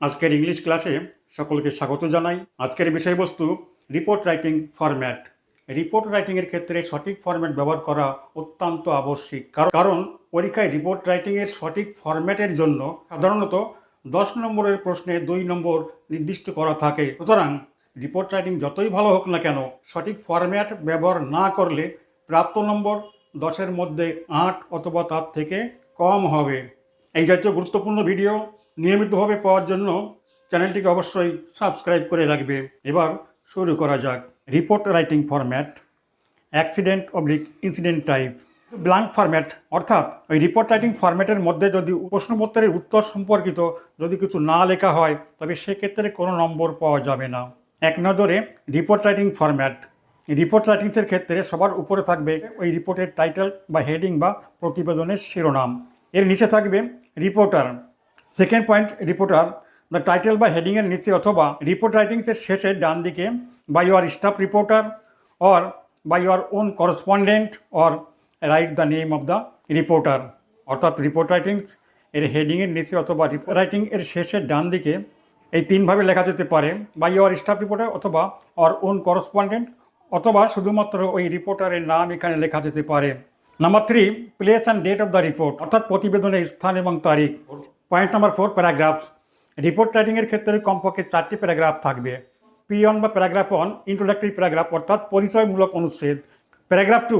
আজকের ইংলিশ ক্লাসে সকলকে স্বাগত জানাই। আজকের বিষয়বস্তু রিপোর্ট রাইটিং ফরম্যাট রিপোর্ট রাইটিংয়ের ক্ষেত্রে সঠিক ফরম্যাট ব্যবহার করা অত্যন্ত আবশ্যিক। কারণ পরীক্ষায় রিপোর্ট রাইটিংয়ের সঠিক ফরম্যাটের জন্য সাধারণত দশ নম্বরের প্রশ্নে দুই নম্বর নির্দিষ্ট করা থাকে। সুতরাং রিপোর্ট রাইটিং যতই ভালো হোক না কেন, সঠিক ফরম্যাট ব্যবহার না করলে প্রাপ্ত নম্বর দশের মধ্যে আট অথবা তার থেকে কম হবে। এই জাতীয় গুরুত্বপূর্ণ ভিডিও নিয়মিতভাবে পাওয়ার জন্য চ্যানেলটিকে অবশ্যই সাবস্ক্রাইব করে রাখবে। এবার শুরু করা যাক। Report writing format, accident oblique incident type. Blank format, অর্থাৎ ওই রিপোর্ট রাইটিং ফরম্যাটের মধ্যে যদি প্রশ্নপত্রের উত্তর সম্পর্কিত যদি কিছু না লেখা হয়, তবে সেক্ষেত্রে কোনো নম্বর পাওয়া যাবে না। এক নজরে রিপোর্ট রাইটিং ফরম্যাট। রিপোর্ট রাইটিংসের ক্ষেত্রে সবার উপরে থাকবে ওই রিপোর্টের টাইটেল বা হেডিং বা প্রতিবেদনের শিরোনাম। এর নিচে থাকবে reporter. Second point reporter the title বা হেডিংয়ের নিচে অথবা রিপোর্ট রাইটিংসের শেষে ডান দিকে by your staff reporter or by your own correspondent or write the name of the reporter অর্থাৎ রিপোর্ট রাইটিংস এর হেডিংয়ের নিচে অথবা রিপোর্ট রাইটিং এর শেষে ডান দিকে, এই তিনভাবে লেখা যেতে পারে বাই ইউর স্টাফ রিপোর্টার অথবা অর ওন করসপন্ডেন্ট অথবা শুধুমাত্র ওই রিপোর্টারের নাম এখানে লেখা যেতে পারে। Number three place and date of the report অর্থাৎ প্রতিবেদনের স্থান এবং তারিখ। Point number four paragraphs report রাইটিংয়ের ক্ষেত্রে কমপক্ষে চারটি প্যারাগ্রাফ থাকবে। পি অন বা প্যারাগ্রাফ অন ইন্ট্রোডাক্টরি প্যারাগ্রাফ অর্থাৎ পরিচয়মূলক অনুচ্ছেদ। Paragraph two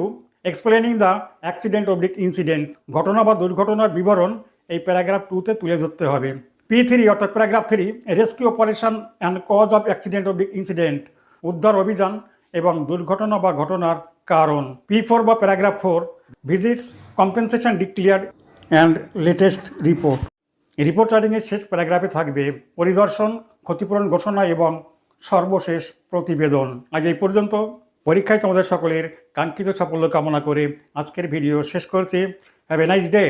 explaining the accident oblique incident ঘটনা বা দুর্ঘটনার বিবরণ এই প্যারাগ্রাফ টুতে তুলে ধরতে হবে। পি থ্রি অর্থাৎ paragraph three rescue operation and cause of accident oblique incident উদ্ধার অভিযান এবং দুর্ঘটনা বা ঘটনার কারণ। পি ফোর বা paragraph four visits compensation declared and latest report report রাইটিংয়ের শেষ প্যারাগ্রাফে থাকবে, পরিদর্শন, ক্ষতিপূরণ ঘোষণা এবং সর্বশেষ প্রতিবেদন। আজ এই পর্যন্ত। পরীক্ষায় তোমাদের সকলের কাঙ্ক্ষিত সাফল্য কামনা করে আজকের ভিডিও শেষ করছি। Have a nice day